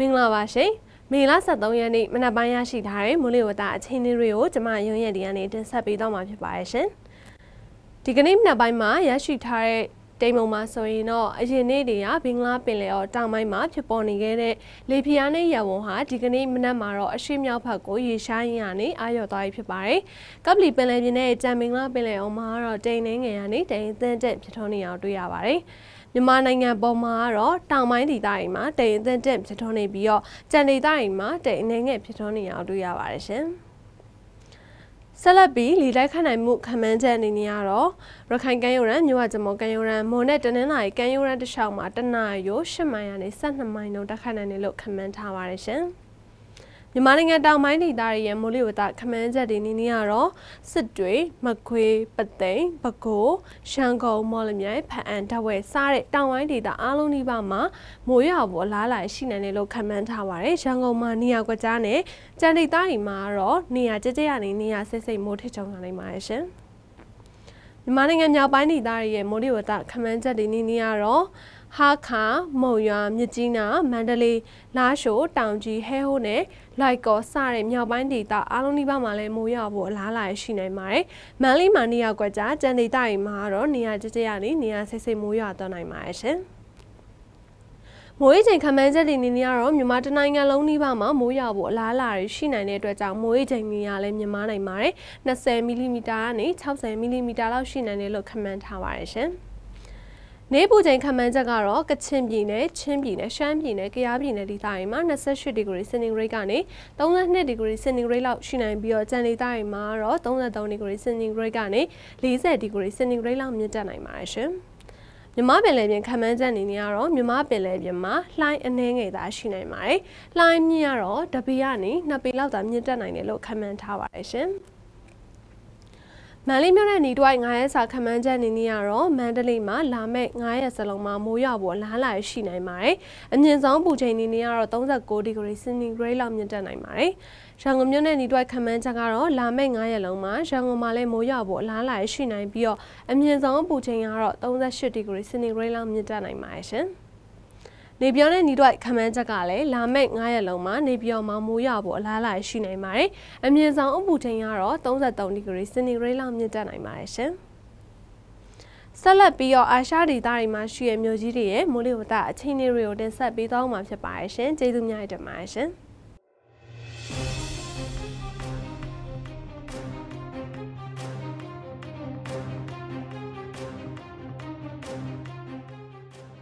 မင်္ဂလာပါရှင်မေလ23ရက်နေ့မနက်ပိုင်းရရှိထားတဲ့မိုးလေဝသအခြေအနေတွေကိုကျွန်မရုံးရက်ဒီကနေတင်ဆက်ပေးတော့မှာဖြစ်ပါတယ်ရှင်ဒီကနေ့မနက်ပိုင်းမှာရရှိထားတဲ့ တိမ်မုံမှာဆိုရင်တော့အရင်နေ့တွေကဘင်္ဂလားပင်လယ်အော်တောင်ပိုင်းမှာဖြစ်ပေါ်နေခဲ့တဲ့လေပြင်းနဲ့ရဝုံဟာဒီကနေ့မနက်မှာတော့အရှိမြောက်ဘက်ကိုရေရှားရင်းကနေအာရုံသွားပြီဖြစ်ပါတယ်။ကပ်လီပင်လယ်ပြင်နဲ့ကြံဘင်္ဂလားပင်လယ်အော်မှာတော့တိမ်နှင်းငယ်ကနေတိမ်အသန်းတက်ဖြစ်ထွန်းနေအောင်တွေ့ရပါတယ်။မြန်မာနိုင်ငံပေါ်မှာကတော့တောင်ပိုင်းဒေသတွေမှာတိမ်အသင့်တက်ဖြစ်ထွန်းနေပြီးတော့ကြံဒေသတွေမှာတိမ်အနေငယ်ဖြစ်ထွန်းနေအောင်တွေ့ရပါတယ်ရှင်။ ဆက်လက်ပြီးလီလိုက်ခနိုင်မှုခံမှန်းချက်အနေနဲ့ကတော့ရခိုင်ကမ်းရိုးတန်းမြို့ဝကျမော်ကမ်းရိုးတန်းမွန်နဲ့တနင်္လာရီကမ်းရိုးတန်းတစ်လျှောက်မှာတနအယို8မိုင်ကနေ12မိုင်နှုန်းတက်ခတ်နိုင်တယ်လို့ခန့်မှန်းထားပါတယ်ရှင်။ မြန်မာနိုင်ငံတောင်ပိုင်းဒေသရဲ့မိုးလေဝသခမန်းချက်တွေနေနေရတော့စစ်တွေမခွေပသိမ်ပဲခူးရှမ်းကုန်းမော်လမြိုင်ဖအံတဝဲစားတဲ့တောင်ပိုင်းဒေသအားလုံးဒီပါမှာမိုးရွာပေါ်လားလာရှိနိုင်တယ်လို့ခန့်မှန်းထားပါတယ်ရန်ကုန်မှာနေရာကွက်ကြားနဲ့ကြံဒေသတွေမှာတော့နေရာကြကြရနေနေရာဆဲဆိတ်မိုးထစ်ချုံလာနိုင်ပါတယ်ရှင် မြန်မာနိုင်ငံမြောက်ပိုင်းဒေသရဲ့မိုးလေဝသခမန်းချက်တွေနေနေရတော့ဟာခါမုံရွာမြစ်ကြီးနားမန္တလေးလာရှိုးတောင်ကြီးဟဲဟိုးနဲ့လိုက်ကောစတဲ့မြောက်ပိုင်းဒေသအားလုံးဒီဘက်မှာလည်းမိုးရွာဖို့အလားအလာရှိနိုင်ပါတယ်။မန်လေးမှာနေရာကွက်ကြားကြံဒေသတွေမှာတော့နေရာကြကြရနေနေရာဆိတ်ဆိတ်မိုးရွာသွားနိုင်ပါတယ်ရှင်။ မိုးရေချိန်ခမန်းချက်တွေနေနေရတော့မြန်မာတနိုင်ငံလုံးနှိပါမှာမိုးရွာဖို့အလားအလာရှိနိုင်တဲ့အတွက်ကြောင့်မိုးရေချိန်နေရလဲမြန်မာနိုင်ပါတယ်20မီလီမီတာကနေ60မီလီမီတာလောက်ရှိနိုင်တယ်လို့ခန့်မှန်းထားပါတယ်ရှင်။နေပူချိန်ခန့်မှန်းချက်ကတော့ကချင်ပြည်နယ်ချင်းပြည်နယ်ရှမ်းပြည်နယ်ကယားပြည်နယ်ဒေသတွေမှာ28ဒီဂရီစင်တီဂရိတ်ကနေ32ဒီဂရီစင်တီဂရိတ်လောက်ရှိနိုင်ပြီးတော့ကြံဒေသတွေမှာတော့33ဒီဂရီစင်တီဂရိတ်ကနေ40ဒီဂရီစင်တီဂရိတ်လောက်မြင့်တက်နိုင်ပါတယ်ရှင်။ မြမပင်လယ်ပြင်ခံမှန်းချက်အနေနဲ့ကတော့မြမပင်လယ်ပြင်မှာလှိုင်းအနှဲငယ်သာရှိနိုင်ပါတယ်။လှိုင်းမြင့်ကတော့တပေကနေ2ပေလောက်သာမြင့်တက်နိုင်တယ်လို့ခံမှန်းထားပါတယ်ရှင်။ မန္တလေးမြို့နယ်နေတွိုက်9ရက်စာခမန်းချက်နေနေရတော့မန္တလေးမှာလာမယ့်9ရက်စလုံးမှာမိုးရွာဖို့လားလာရှိနိုင်ပါတယ်။အမြင့်ဆုံးပူချိန်နေနေရတော့39ဒီဂရီစင်တီဂရိတ်လောက်မြင့်တက်နိုင်ပါတယ်။ရန်ကုန်မြို့နယ်နေတွိုက်ခမန်းချက်ကတော့လာမယ့်9ရက်လုံးမှာရန်ကုန်မှာလည်းမိုးရွာဖို့လားလာရှိနိုင်ပြီးတော့အမြင့်ဆုံးပူချိန်ကတော့38ဒီဂရီစင်တီဂရိတ်လောက်မြင့်တက်နိုင်ပါတယ်ရှင်။ နေပြောင်းတဲ့ညီတို့ခမန်းချက်ကလည်းလာမယ့်9ရက်လုံးမှာနေပြောင်းမှာမိုးရွာဖို့အလားအလာရှိနိုင်ပါတယ်။အမြင့်ဆုံးအပူချိန်ကတော့33ဒီဂရီစင်တီဂရိတ်လောက်မြင့်တက်နိုင်ပါတယ်ရှင်။ဆက်လက်ပြီးတော့အာရှဒေသတွေမှာရှိတဲ့မြို့ကြီးတွေရဲ့မိုးလေဝသအခြေအနေတွေကိုတင်ဆက်ပေးသွားမှာဖြစ်ပါတယ်ရှင်။ကျေးဇူးများတင်ပါတယ်ရှင်။